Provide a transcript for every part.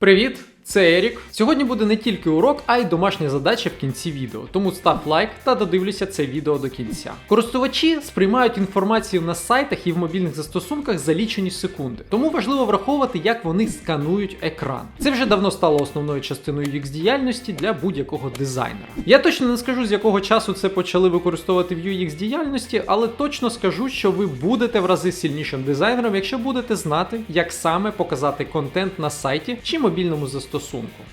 Привіт, це Ерік. Сьогодні буде не тільки урок, а й домашня задача в кінці відео. Тому став лайк та додивлюся це відео до кінця. Користувачі сприймають інформацію на сайтах і в мобільних застосунках за лічені секунди. Тому важливо враховувати, як вони сканують екран. Це вже давно стало основною частиною UX діяльності для будь-якого дизайнера. Я точно не скажу, з якого часу це почали використовувати в UX діяльності, але точно скажу, що ви будете в рази сильнішим дизайнером, якщо будете знати, як саме показати контент на сайті чи мобільному застосунку.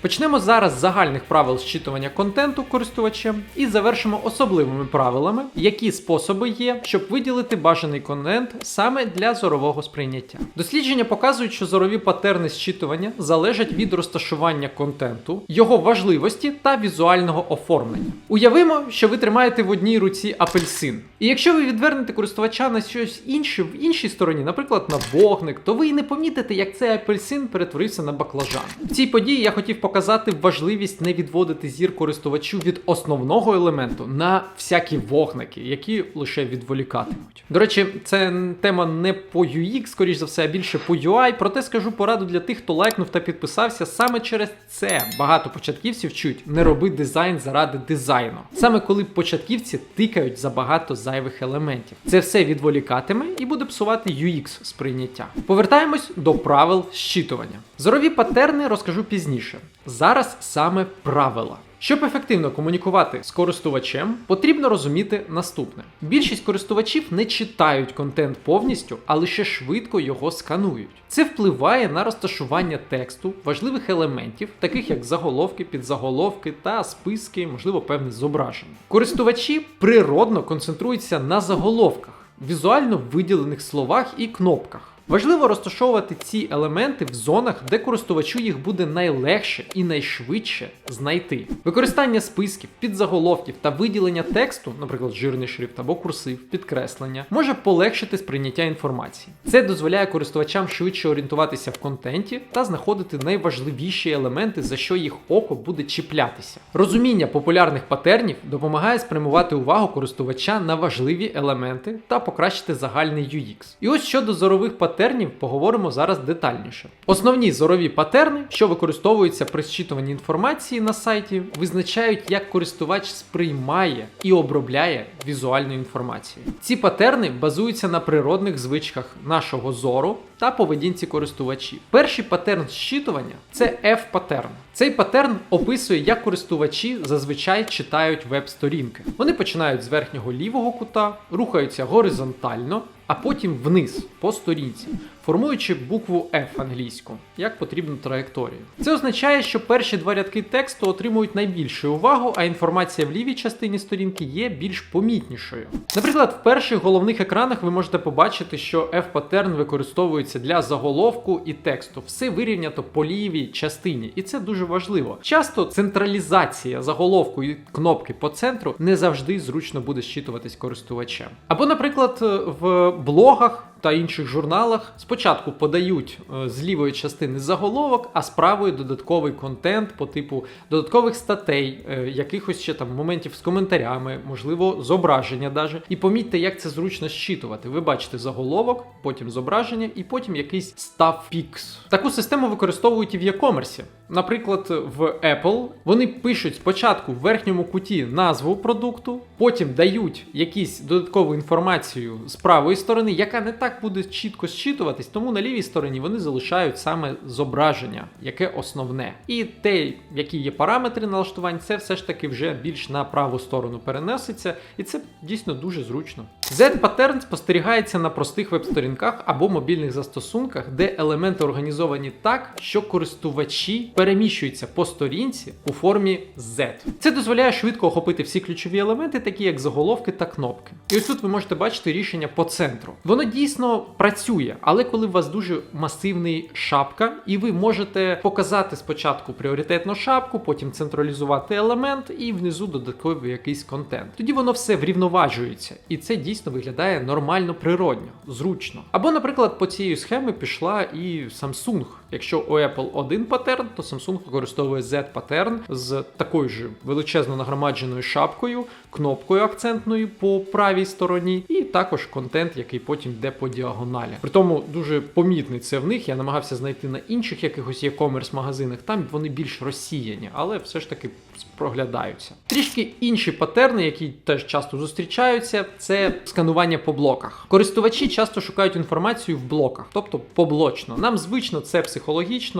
Почнемо зараз з загальних правил зчитування контенту користувачем і завершимо особливими правилами, які способи є, щоб виділити бажаний контент саме для зорового сприйняття. Дослідження показують, що зорові патерни зчитування залежать від розташування контенту, його важливості та візуального оформлення. Уявимо, що ви тримаєте в одній руці апельсин. І якщо ви відвернете користувача на щось інше в іншій стороні, наприклад, на вогник, то ви і не помітите, як цей апельсин перетворився на баклажан. В цій події я хотів показати важливість не відводити зір користувачу від основного елементу на всякі вогники, які лише відволікатимуть. До речі, це тема не по UX, скоріш за все, а більше по UI. Проте скажу пораду для тих, хто лайкнув та підписався. Саме через це багато початківців вчуть не роби дизайн заради дизайну. Саме коли початківці тикають забагато зайвих елементів. Це все відволікатиме і буде псувати UX сприйняття. Повертаємось до правил щитування. Зорові патерни розкажу пізніше. Зараз саме правила. Щоб ефективно комунікувати з користувачем, потрібно розуміти наступне: більшість користувачів не читають контент повністю, а лише швидко його сканують. Це впливає на розташування тексту, важливих елементів, таких як заголовки, підзаголовки та списки, можливо, певне зображення. Користувачі природно концентруються на заголовках, візуально виділених словах і кнопках. Важливо розташовувати ці елементи в зонах, де користувачу їх буде найлегше і найшвидше знайти. Використання списків, підзаголовків та виділення тексту, наприклад, жирний шрифт або курсив, підкреслення, може полегшити сприйняття інформації. Це дозволяє користувачам швидше орієнтуватися в контенті та знаходити найважливіші елементи, за що їх око буде чіплятися. Розуміння популярних патернів допомагає спрямувати увагу користувача на важливі елементи та покращити загальний UX. І ось щодо зорових патернів патернів поговоримо зараз детальніше. Основні зорові патерни, що використовуються при зчитуванні інформації на сайті, визначають, як користувач сприймає і обробляє візуальну інформацію. Ці патерни базуються на природних звичках нашого зору та поведінці користувачів. Перший патерн зчитування це F-патерн. Цей патерн описує, як користувачі зазвичай читають веб-сторінки. Вони починають з верхнього лівого кута, рухаються горизонтально, а потім вниз по сторінці, формуючи букву F англійську, як потрібну траєкторію. Це означає, що перші два рядки тексту отримують найбільшу увагу, а інформація в лівій частині сторінки є більш помітнішою. Наприклад, в перших головних екранах ви можете побачити, що F-патерн використовується для заголовку і тексту. Все вирівнято по лівій частині, і це дуже важливо. Часто централізація заголовку і кнопки по центру не завжди зручно буде зчитуватись користувачем. Або, наприклад, в блогах та інших журналах спочатку подають е, з лівої частини заголовок, а з правої додатковий контент по типу додаткових статей, е, якихось ще там моментів з коментарями, можливо, зображення даже. І помітьте, як це зручно щитувати. Ви бачите заголовок, потім зображення, і потім якийсь став пікс. Таку систему використовують і в e-commerce. Наприклад, в Apple вони пишуть спочатку в верхньому куті назву продукту, потім дають якісь додаткову інформацію з правої сторони, яка не так буде чітко зчитуватись, тому на лівій стороні вони залишають саме зображення, яке основне. І те, які є параметри налаштувань, це все ж таки вже більш на праву сторону переноситься, і це дійсно дуже зручно. Z-паттерн спостерігається на простих веб-сторінках або мобільних застосунках, де елементи організовані так, що користувачі переміщуються по сторінці у формі Z. Це дозволяє швидко охопити всі ключові елементи, такі як заголовки та кнопки. І ось тут ви можете бачити рішення по центру. Воно дійсно працює, але коли у вас дуже масивний шапка, і ви можете показати спочатку пріоритетну шапку, потім централізувати елемент і внизу додатковий якийсь контент. Тоді воно все врівноважується, і це дійсно виглядає нормально природньо, зручно. Або, наприклад, по цієї схеми пішла і Samsung. Якщо у Apple один паттерн, то Samsung використовує Z-паттерн з такою ж величезно нагромадженою шапкою, кнопкою акцентною по правій стороні, і також контент, який потім йде по діагоналі. При тому дуже помітний це в них. Я намагався знайти на інших якихось e-commerce магазинах. Там вони більш розсіяні, але все ж таки проглядаються. Трішки інші паттерни, які теж часто зустрічаються, це сканування по блоках. Користувачі часто шукають інформацію в блоках, тобто поблочно. Нам звично це психологічно,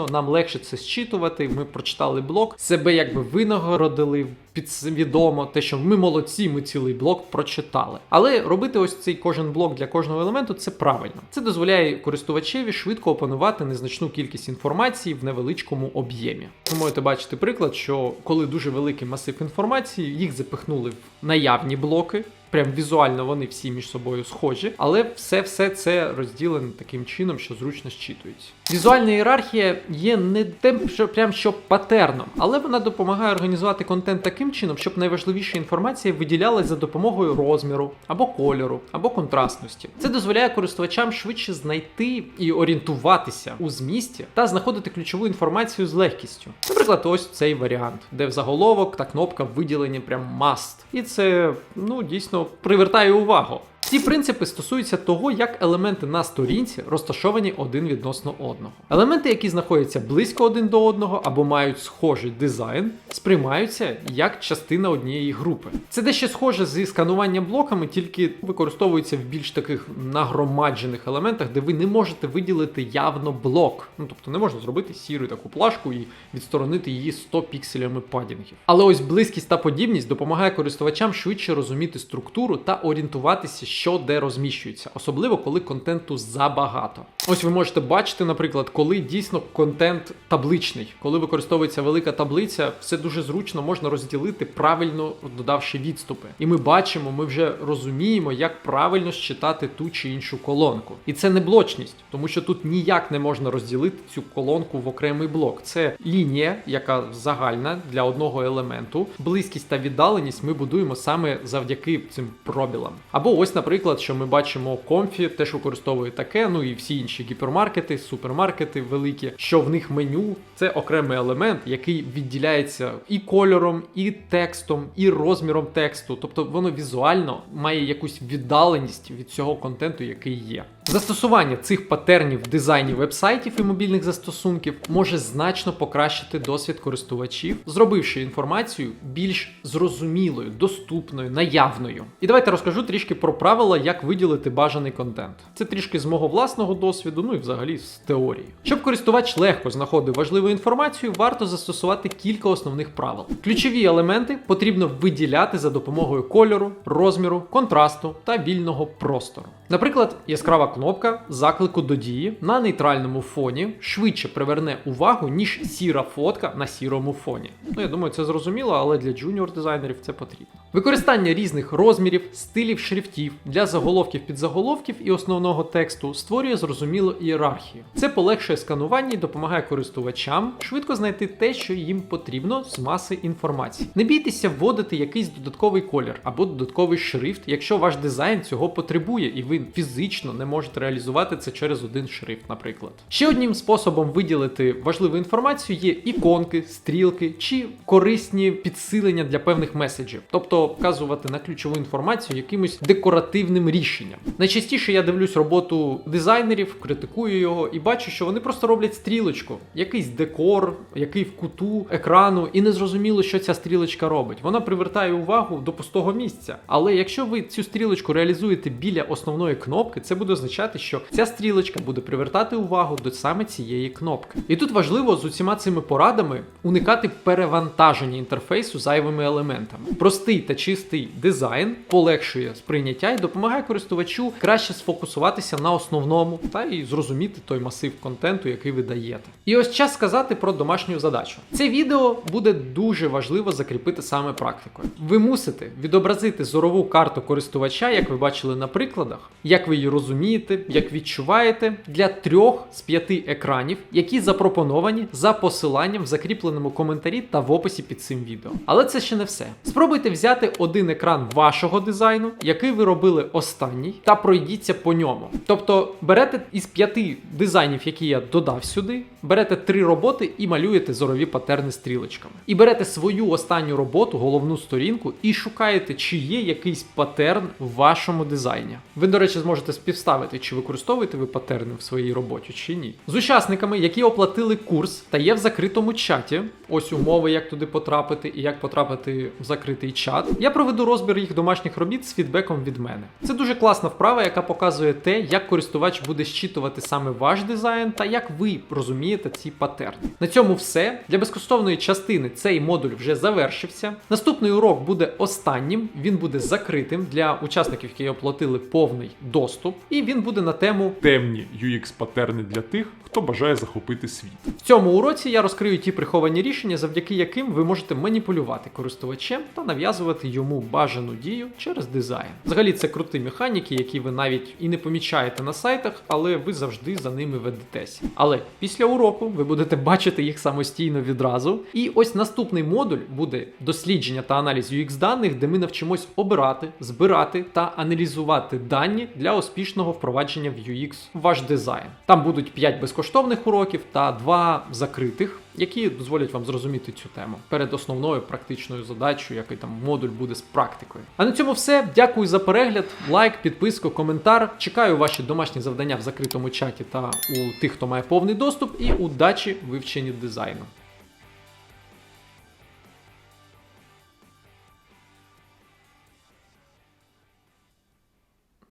нам легше це зчитувати. Ми прочитали блок, себе якби винагородили підсвідомо, те, що ми молодці, ми цілий блок прочитали. Але робити ось цей кожен блок для кожного елементу це правильно. Це дозволяє користувачеві швидко опанувати незначну кількість інформації в невеличкому об'ємі. Ви можете бачити приклад, що коли дуже великий масив інформації, їх запихнули в наявні блоки. Прям візуально вони всі між собою схожі, але все все це розділено таким чином, що зручно зчитується. Візуальна ієрархія є не тим, що прям що патерном, але вона допомагає організувати контент таким чином, щоб найважливіша інформація виділялась за допомогою розміру або кольору, або контрастності. Це дозволяє користувачам швидше знайти і орієнтуватися у змісті та знаходити ключову інформацію з легкістю. Наприклад, ось цей варіант, де в заголовок та кнопка виділені прям маст. І це ну дійсно привертає увагу. Ці принципи стосуються того, як елементи на сторінці розташовані один відносно одного. Елементи, які знаходяться близько один до одного або мають схожий дизайн, сприймаються як частина однієї групи. Це дещо схоже зі скануванням блоками, тільки використовується в більш таких нагромаджених елементах, де ви не можете виділити явно блок. Ну тобто не можна зробити сіру таку плашку і відсторонити її 100 пікселями падінгів. Але ось близькість та подібність допомагає користувачам швидше розуміти структуру та орієнтуватися що де розміщується, особливо коли контенту забагато. Ось ви можете бачити, наприклад, коли дійсно контент табличний, коли використовується велика таблиця, все дуже зручно можна розділити, правильно додавши відступи. І ми бачимо, ми вже розуміємо, як правильно считати ту чи іншу колонку. І це не блочність, тому що тут ніяк не можна розділити цю колонку в окремий блок. Це лінія, яка загальна для одного елементу. Близькість та віддаленість ми будуємо саме завдяки цим пробілам. Або ось, наприклад, що ми бачимо комфі, теж використовує таке, ну і всі інші гіпермаркети, супермаркети великі, що в них меню це окремий елемент, який відділяється і кольором, і текстом, і розміром тексту. Тобто воно візуально має якусь віддаленість від цього контенту, який є. Застосування цих патернів в дизайні вебсайтів і мобільних застосунків може значно покращити досвід користувачів, зробивши інформацію більш зрозумілою, доступною, наявною. І давайте розкажу трішки про правила, як виділити бажаний контент. Це трішки з мого власного досвіду, ну і взагалі з теорії. Щоб користувач легко знаходив важливу інформацію, варто застосувати кілька основних правил. Ключові елементи потрібно виділяти за допомогою кольору, розміру, контрасту та вільного простору. Наприклад, яскрава кнопка заклику до дії на нейтральному фоні швидше приверне увагу, ніж сіра фотка на сірому фоні. Ну, я думаю, це зрозуміло, але для джуніор дизайнерів це потрібно. Використання різних розмірів, стилів шрифтів для заголовків підзаголовків і основного тексту створює зрозумілу ієрархію. Це полегшує сканування і допомагає користувачам швидко знайти те, що їм потрібно з маси інформації. Не бійтеся вводити якийсь додатковий колір або додатковий шрифт, якщо ваш дизайн цього потребує, і ви фізично не можете реалізувати це через один шрифт, наприклад. Ще одним способом виділити важливу інформацію є іконки, стрілки чи корисні підсилення для певних меседжів, тобто вказувати на ключову інформацію якимось декоративним рішенням. Найчастіше я дивлюсь роботу дизайнерів, критикую його і бачу, що вони просто роблять стрілочку, якийсь декор, який в куту екрану, і не зрозуміло, що ця стрілочка робить. Вона привертає увагу до пустого місця. Але якщо ви цю стрілочку реалізуєте біля основної кнопки, це буде означати, що ця стрілочка буде привертати увагу до саме цієї кнопки. І тут важливо з усіма цими порадами уникати перевантаження інтерфейсу зайвими елементами. Простий та чистий дизайн полегшує сприйняття і допомагає користувачу краще сфокусуватися на основному та і зрозуміти той масив контенту, який ви даєте. І ось час сказати про домашню задачу. Це відео буде дуже важливо закріпити саме практикою. Ви мусите відобразити зорову карту користувача, як ви бачили на прикладах, як ви її розумієте, як відчуваєте, для трьох з п'яти екранів, які запропоновані за посиланням в закріпленому коментарі та в описі під цим відео. Але це ще не все. Спробуйте взяти один екран вашого дизайну, який ви робили останній, та пройдіться по ньому. Тобто берете із п'яти дизайнів, які я додав сюди, берете три роботи і малюєте зорові патерни стрілочками. І берете свою останню роботу, головну сторінку, і шукаєте, чи є якийсь патерн в вашому дизайні. Ви, до речі, зможете співставити, чи використовуєте ви патерни в своїй роботі, чи ні. З учасниками, які оплатили курс та є в закритому чаті, ось умови, як туди потрапити і як потрапити в закритий чат. Я проведу розбір їх домашніх робіт з фідбеком від мене. Це дуже класна вправа, яка показує те, як користувач буде щитувати саме ваш дизайн та як ви розумієте ці патерни. На цьому все. Для безкоштовної частини цей модуль вже завершився. Наступний урок буде останнім. Він буде закритим для учасників, які оплатили повний доступ, і він буде на тему Темні UX-патерни для тих, хто бажає захопити світ. В цьому уроці я розкрию ті приховані рішення, завдяки яким ви можете маніпулювати користувачем та нав'язувати йому бажану дію через дизайн. Взагалі, це круті механіки, які ви навіть і не помічаєте на сайтах, але ви завжди за ними ведетесь. Але після уроку ви будете бачити їх самостійно відразу. І ось наступний модуль буде дослідження та аналіз UX даних, де ми навчимось обирати, збирати та аналізувати дані для успішного впровадження в UX ваш дизайн. Там будуть 5 безкоштовних уроків та 2 закритих, які дозволять вам зрозуміти цю тему перед основною практичною задачею, який там модуль буде з практикою. А на цьому все. Дякую за перегляд, лайк, підписку, коментар. Чекаю ваші домашні завдання в закритому чаті та у тих, хто має повний доступ, і удачі в вивченні дизайну.